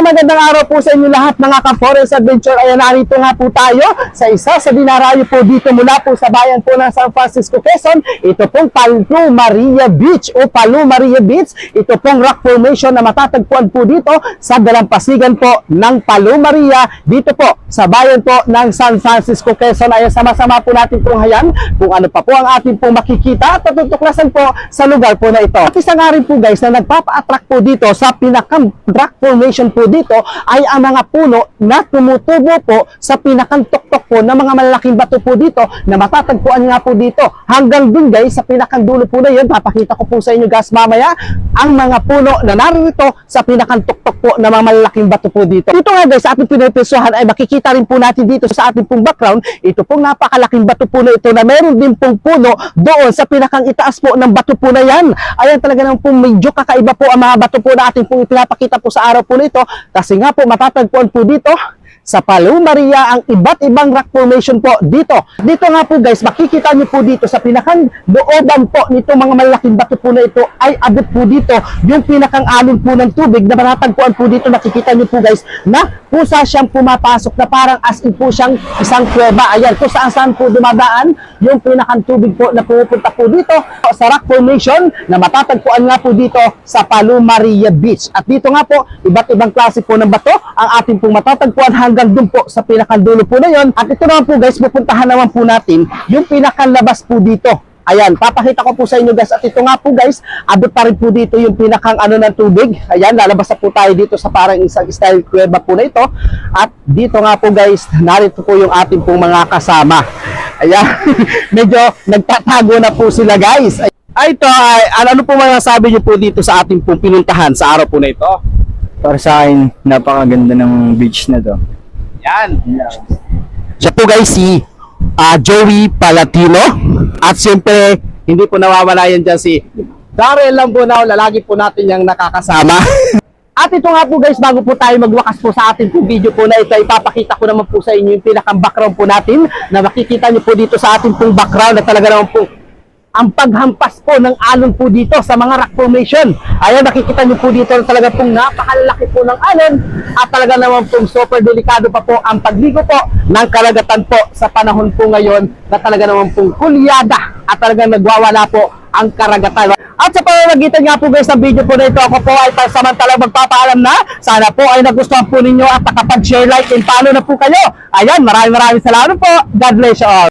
magandang araw po sa inyo lahat mga ka-Forest Adventure. Ayan, narito nga po tayo sa isa sa dinarayo po dito mula po sa bayan po ng San Francisco, Quezon. Ito pong Palu Maria Beach o Palu Maria Beach. Ito pong rock formation na matatagpuan po dito sa dalampasigan po ng Palu Maria dito po sa bayan po ng San Francisco, Quezon. Ayan, sama-sama po natin pong hayan kung ano pa po ang ating pong makikita at tutuklasan po sa lugar po na ito. At isa nga rin po guys na nagpapa-attract po dito sa pinakang rock formation po dito ay ang mga puno na tumutubo po sa pinakang tuktok po ng mga malalaking bato po dito na matatagpuan nga po dito. Hanggang dun guys sa pinakang dulo po na yun, papakita ko po sa inyo guys mamaya ang mga puno na narito sa pinakang tuktok po ng mga malalaking bato po dito. Dito nga guys sa ating pinipisuhan ay makikita rin po natin dito sa ating pong background, ito pong napakalaking bato po na ito na meron din pong puno doon sa pinakang itaas po ng bato po na yan. Ayan talaga naman pong medyo kakaiba po ang mga bato po na ating pong pinapakita po sa araw po nito kasi nga po matatagpuan po dito sa Palu Maria ang iba't ibang rock formation po dito. Dito nga po guys, makikita niyo po dito sa pinakang looban po nito mga malaking bato po na ito ay abot po dito yung pinakang alon po ng tubig na matatagpuan po dito. Nakikita niyo po guys na pusa siyang pumapasok na parang as in po siyang isang kuweba. Ayan, kung saan saan po dumadaan yung pinakang tubig po na pumupunta po dito sa rock formation na matatagpuan nga po dito sa Palu Maria Beach. At dito nga po, iba't ibang klase po ng bato ang ating pong matatagpuan hanggang dun po sa pinakadulo po na yon. At ito naman po guys, pupuntahan naman po natin yung pinakalabas po dito. Ayan, papakita ko po sa inyo guys. At ito nga po guys, abot pa rin po dito yung pinakang ano ng tubig. Ayan, lalabas na po tayo dito sa parang isang style kuweba po na ito. At dito nga po guys, narito po yung ating pong mga kasama. Ayan, medyo nagtatago na po sila guys. Ay, ito, ay, ano po masasabi niyo po dito sa ating pong pinuntahan sa araw po na ito? Para sa akin, napakaganda ng beach na to. Yan. Siya po guys si ah, Joey Palatino. At siyempre, hindi po nawawala yan dyan si Darrell Lambunaw. Lalagi po natin yung nakakasama. At ito nga po guys, bago po tayo magwakas po sa ating pong video po na ito, ipapakita ko naman po sa inyo yung pinakang background po natin na makikita nyo po dito sa ating pong background na talaga naman po ang paghampas po ng alon po dito sa mga rock formation. Ayan, nakikita niyo po dito talaga pong napakalaki po ng alon at talaga naman pong super delikado pa po ang pagligo po ng karagatan po sa panahon po ngayon na talaga naman pong kulyada at talaga nagwawala po ang karagatan. At sa pamamagitan nga po guys ng video po na ito, ako po ay pansamantalang magpapaalam na. Sana po ay nagustuhan po ninyo at nakapag-share, like, and follow na po kayo. Ayan, maraming maraming salamat po. God bless you all.